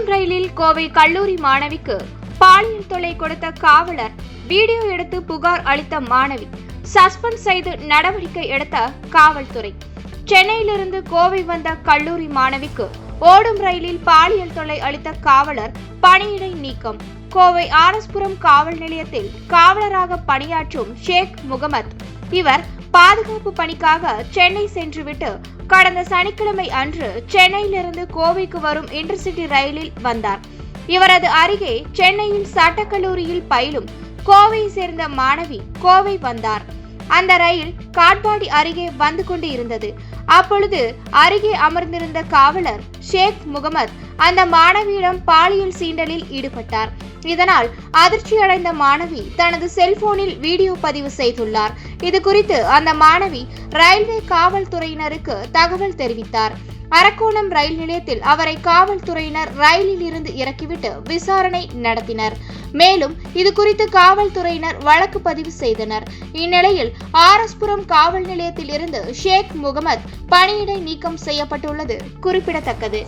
ஓடும் ரயிலில் கோவை கல்லூரி மாணவிக்கு பாலியல் தொல்லை கொடுத்த காவலர் வீடியோ எடுத்து புகார் அளித்த மாணவி. சஸ்பெண்ட் செய்து நடவடிக்கை எடுத்த காவல்துறை. சென்னையிலிருந்து கோவை வந்த கல்லூரி மாணவிக்கு ஓடும் ரயிலில் பாலியல் தொல்லை அளித்த காவலர் பணியிடை நீக்கம். கோவை ஆரஸ்புரம் காவல் நிலையத்தில் காவலராக பணியாற்றும் ஷேக் முகமது. இவர் பாதுகாப்பு பணிக்காக சென்னை சென்றுவிட்டு கடந்த சனிக்கிழமை அன்று சென்னையிலிருந்து கோவைக்கு வரும் இன்டர்சிட்டி ரயிலில் வந்தார். இவரது அருகே சென்னையில் சட்டக்கல்லூரியில் பயிலும் கோவை சேர்ந்த மாணவி கோவை வந்தார். அந்த ரயில் காட்பாடி அருகே வந்து கொண்டு இருந்தது அப்பொழுது அருகே அமர்ந்திருந்த காவலர் ஷேக் முகமது அந்த மாணவியிடம் பாலியல் சீண்டலில் ஈடுபட்டார். இதனால் அதிர்ச்சியடைந்த மாணவி தனது செல்போனில் வீடியோ பதிவு செய்துள்ளார். இது குறித்து அந்த மாணவி ரயில்வே காவல்துறையினருக்கு தகவல் தெரிவித்தார். அரக்கோணம் ரயில் நிலையத்தில் அவரை காவல்துறையினர் ரயிலில் இருந்து இறக்கிவிட்டு விசாரணை நடத்தினர். மேலும் இது குறித்து காவல்துறையினர் வழக்கு பதிவு செய்தனர். இந்நிலையில் ஆர்எஸ்புரம் காவல் நிலையத்தில் இருந்து ஷேக் முகமது பணியிடை நீக்கம் செய்யப்பட்டுள்ளது குறிப்பிடத்தக்கது.